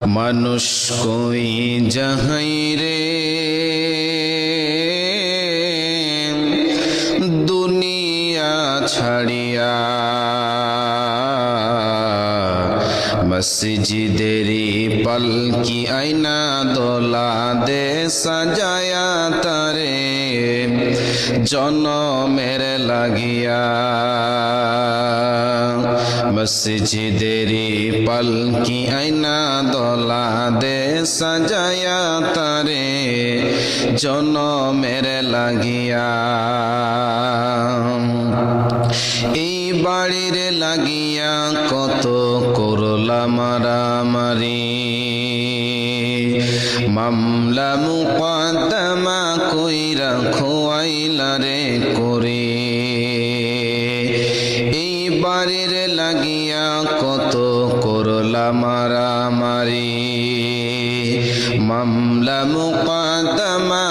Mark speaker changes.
Speaker 1: মানুষ কই যাহাই রে? দুনিয়া ছাড়িয়া মসজিদেরি পলকি আইনা দোলা দে সাজায়া তারে? জনমের লাগিয়া মসজিদেরি পলকি আইনা দোলা দে সাজায়া তারে জনমের লাগিয়া। এই বাড়ির লাগিয়া কত করলা মারামারি মামলা মুকদ্দমা কইরা খোয়াইলা রে করে। বাড়ির লাগিয়া কত করলা মারামারি। মামলা মুকদ্দমা